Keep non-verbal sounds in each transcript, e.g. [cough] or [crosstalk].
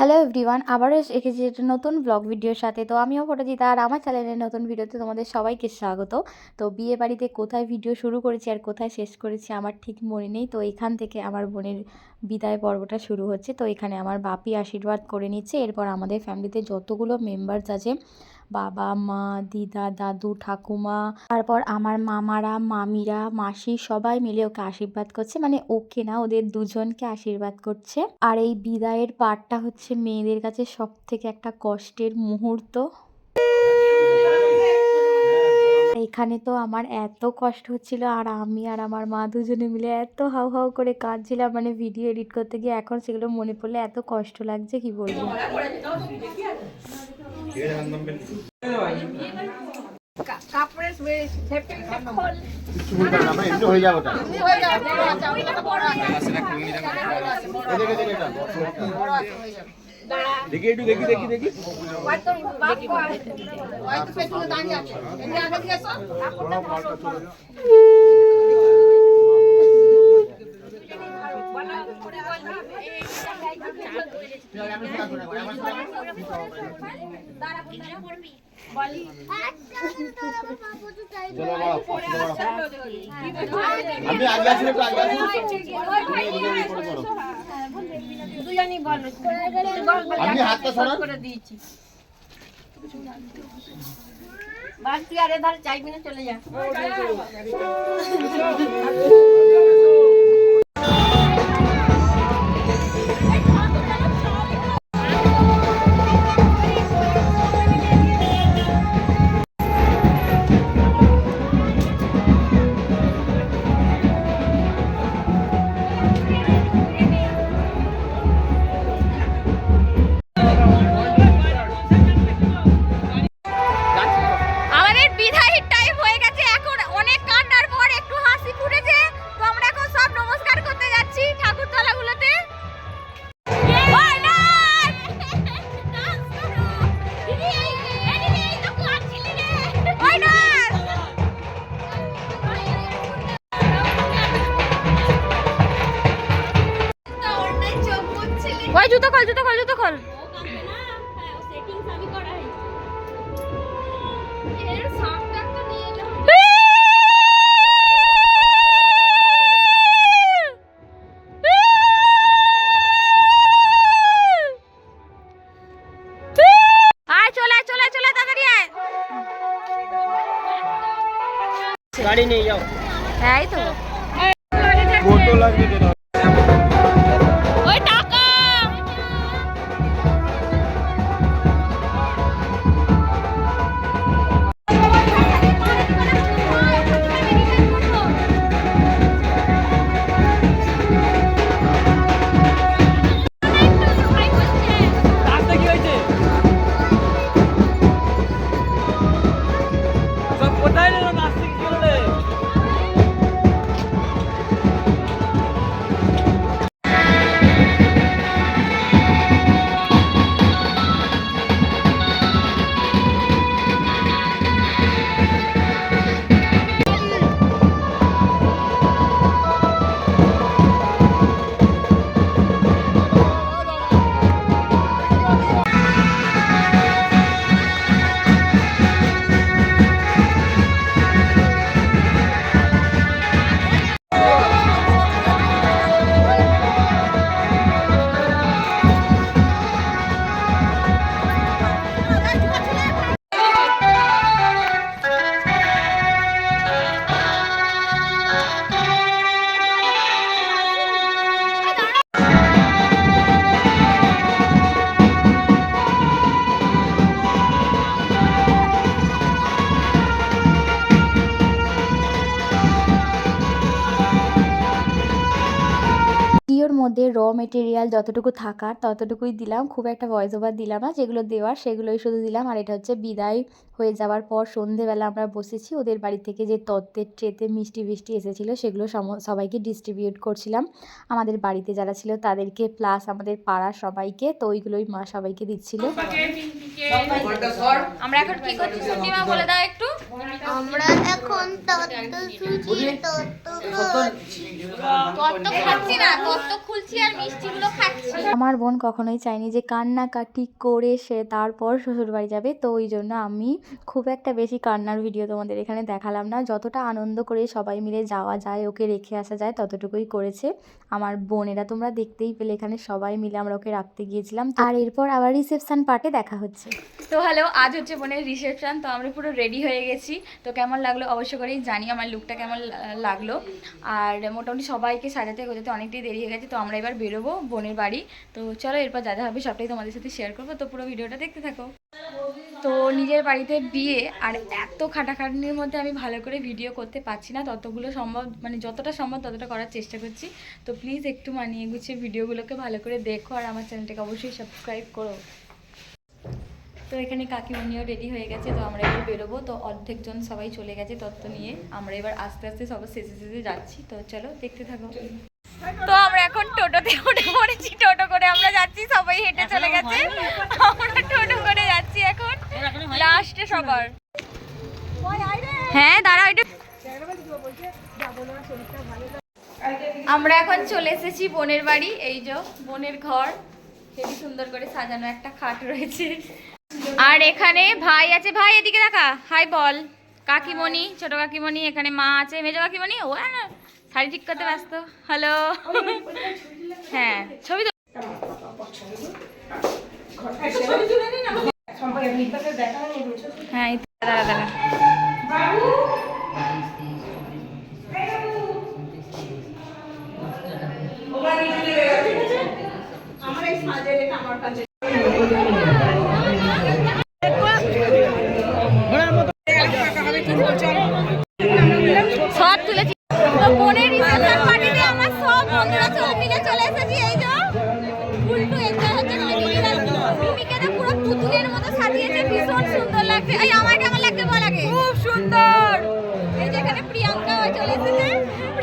Hello everyone আবারও এসেছি একটা নতুন ব্লগ ভিডিওর সাথে। তো আমিও ফটোজিতা আর আমার চ্যানেলের নতুন ভিডিওতে তোমাদের সবাইকে স্বাগত। তো বিয়ে বাড়িতে কোথায় ভিডিও শুরু করেছি আর কোথায় শেষ করেছি আমার ঠিক মনে নেই। তো এখান থেকে আমার বোনের বিদায় পর্বটা শুরু হচ্ছে। তো এখানে আমার বাপি আশীর্বাদ করে নিচ্ছে। এরপর আমাদের ফ্যামিলিতে যতগুলো মেম্বার্স আছে বাবা, মা, দিদা, দাদু, ঠাকুমা, তারপর আমার মামারা, মামিরা, মাসি সবাই মিলে ওকে আশীর্বাদ করছে। মানে ওকে না, ওদের দুজনকে আশীর্বাদ করছে। আর এই বিদায়ের পার্টটা হচ্ছে মেয়েদের কাছে সব থেকে একটা কষ্টের মুহূর্ত। এখানে তো আমার এত কষ্ট হচ্ছিল আর আমি আর আমার মা দুজনে মিলে এত হাউ হাউ করে কাঁদছিলাম। মানে ভিডিও এডিট করতে গিয়ে এখন সেগুলো মনে পড়লে এত কষ্ট লাগছে কি বলব? কাপড়ের সেফটি খোল হয়ে যাব হয়ে যাবে বড় আছে ওইটা তো বড় আছে দেখি একটু দেখি দেখি দেখি হয়তো বাপ হয়তো পেছনে দাঁড়িয়ে আছে এমনি আগে দিয়ে এসো আপনি আগে আসুন আপনি হাতটা সরান। করে দিয়েছি। বাস তুই আর এধারে চাই মিনিট চলে যা। গাড়ি নিয়ে যাও। এই তো। লাগবে মধ্যে র মেটেরিয়াল যতটুকু থাকার ততটুকুই দিলাম। খুব একটা ভয়েস ওভার দিলাম না। যেগুলো দেওয়ার সেগুলোই শুধু দিলাম। আর এটা হচ্ছে বিদায় হয়ে যাওয়ার পর সন্ধেবেলা আমরা বসেছি। ওদের বাড়ি থেকে যে তত্ত্বের ট্রেতে মিষ্টি ফিষ্টি এসেছিল সেগুলো সম- সবাইকে ডিস্ট্রিবিউট করছিলাম। আমাদের বাড়িতে যারা ছিল তাদেরকে প্লাস আমাদের পাড়ার সবাইকে তো ওইগুলোই মা সবাইকে দিচ্ছিল। আমরা এখন কি করছি বলে দাও একটু। আমরা এখন তত্ত্ব তত্ত্ব খাচ্ছি না তত্ত্ব খুলছি আর মিষ্টিগুলো খাচ্ছি। আমার বোন কখনোই চায়নি যে কান্নাকাটি করে সে তারপর শ্বশুরবাড়ি যাবে তো ওই জন্য আমি খুব একটা বেশি কান্নার ভিডিও তোমাদের এখানে দেখালাম না। যতটা আনন্দ করে সবাই মিলে যাওয়া যায় ওকে রেখে আসা যায় ততটুকুই করেছে। আমার বোনেরা তোমরা দেখতেই পেলে এখানে সবাই মিলে আমরা ওকে রাখতে গিয়েছিলাম। আর এরপর আবার রিসেপশন পার্টে দেখা হচ্ছে। তো হ্যালো আজ হচ্ছে বোনের রিসেপশন তো আমরা পুরো রেডি হয়ে গেছি। তো কেমন লাগল অবশ্য করেই জানি, আমার লুকটা কেমন লাগল। আর মোটামুটি সবাইকে সাজাতে গোজাতে অনেকটাই দেরি হয়ে গেছে, তো আমরা এবার বেরোবো বোনের বাড়ি। তো চলো এরপর যা যা হবে সবটাই তোমাদের সাথে শেয়ার করব। তো পুরো ভিডিওটা দেখতে থাকো। তো নিজের বাড়িতে বিয়ে, আর এত খাটাখাটনির মধ্যে আমি ভালো করে ভিডিও করতে পারছি না। ততগুলো সম্ভব মানে যতটা সম্ভব ততটা করার চেষ্টা করছি। তো প্লিজ একটু মানিয়ে গুছিয়ে ভিডিওগুলোকে ভালো করে দেখো, আর আমার চ্যানেলটাকে অবশ্যই সাবস্ক্রাইব করো। তো এখানে কাকিমণিও রেডি হয়ে গেছে তো আমরা এবার বেরোবো। তো অর্ধেকজন সবাই চলে গেছে তত্ত্ব নিয়ে। আমরা এবার আস্তে আস্তে সবাই শেষে শেষে যাচ্ছি। তো চলো দেখতে থাকো। তো আমরা এখন টোটোতে উঠে পড়েছি। টোটো করে আমরা যাচ্ছি সবাই হেঁটে চলে গেছে। আমরা টোটো করে যাচ্ছি এখন লাস্টে সবার। হ্যাঁ দাঁড়া একটু আমরা এখন চলে এসেছি বোনের বাড়ি। এই যে বোনের ঘর। হেবি সুন্দর করে সাজানো একটা খাট রয়েছে। আর এখানে ভাই আছে। ভাই, এদিকে দেখা। হাই বল। কাকিমণি, ছোট কাকিমণি, এখানে মা আছে, মেজো কাকিমণি। ও না শাড়ি ঠিক করতে ব্যস্ত। হ্যালো হ্যাঁ ছবি তো হ্যাঁ দাঁড়া দাঁড়া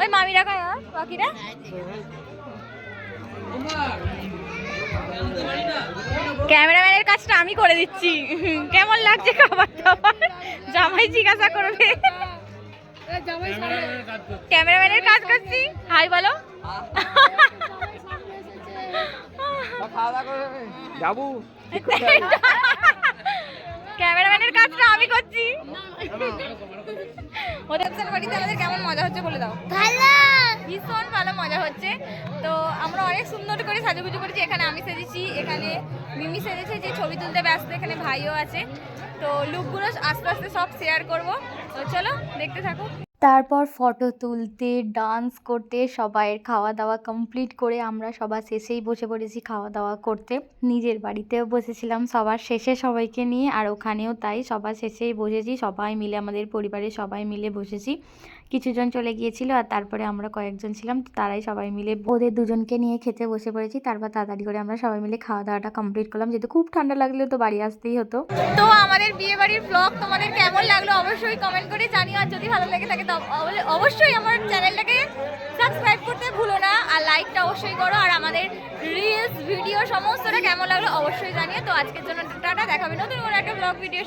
ওই মামিরা খায় আর বাকিরা ক্যামেরাম্যানের কাজটা আমি করে দিচ্ছি। কেমন লাগছে খাবার দাবার? জামাই জিজ্ঞাসা করবে। ক্যামেরাম্যানের কাজ করছি। হাই বলো। যাব। [laughs] ক্যামেরাম্যানের কাজটা আমি করছি। ওদের বাড়িতে আমাদের কেমন মজা হচ্ছে বলে দাও। ভালো। ভীষণ ভালো মজা হচ্ছে। তো আমরা অনেক সুন্দর করে সাজুগুজু করেছি। এখানে আমি সেজেছি এখানে মিমি সেজেছে যে ছবি তুলতে ব্যস্ত এখানে ভাইও আছে। তো লুকগুলো আস্তে আস্তে সব শেয়ার করব। তো চলো দেখতে থাকো। তারপর ফটো তুলতে ডান্স করতে, সবাইয়ের খাওয়া দাওয়া কমপ্লিট করে আমরা সবার শেষেই বসে পড়েছি খাওয়া দাওয়া করতে। নিজের বাড়িতেও বসেছিলাম সবার শেষে সবাইকে নিয়ে, আর ওখানেও তাই সবার শেষেই বসেছি, সবাই মিলে, আমাদের পরিবারের সবাই মিলে বসেছি। কিছুজন চলে গিয়েছিল আর তারপরে আমরা কয়েকজন ছিলাম তারাই সবাই মিলে ওদের দুজনকে নিয়ে খেতে বসে পড়েছি। তারপর তাড়াতাড়ি করে আমরা সবাই মিলে খাওয়া দাওয়াটা কমপ্লিট করলাম। যেহেতু খুব ঠান্ডা লাগলে তো বাড়ি আসতেই হতো। তো আমাদের বিয়ে বাড়ির ব্লগ তোমাদের কেমন লাগল অবশ্যই কমেন্ট করে জানিও, আর যদি ভালো লাগে থাকে তো অব- অবশ্যই আমার চ্যানেলটাকে সাবস্ক্রাইব করতে ভুলো না, আর লাইকটা অবশ্যই করো, আর আমাদের রিলস ভিডিও সমস্তটা কেমন লাগল অবশ্যই জানিও। তো আজকের জন্য টাটা দেখাবে নতুন কোনো একটা ব্লগ ভিডিও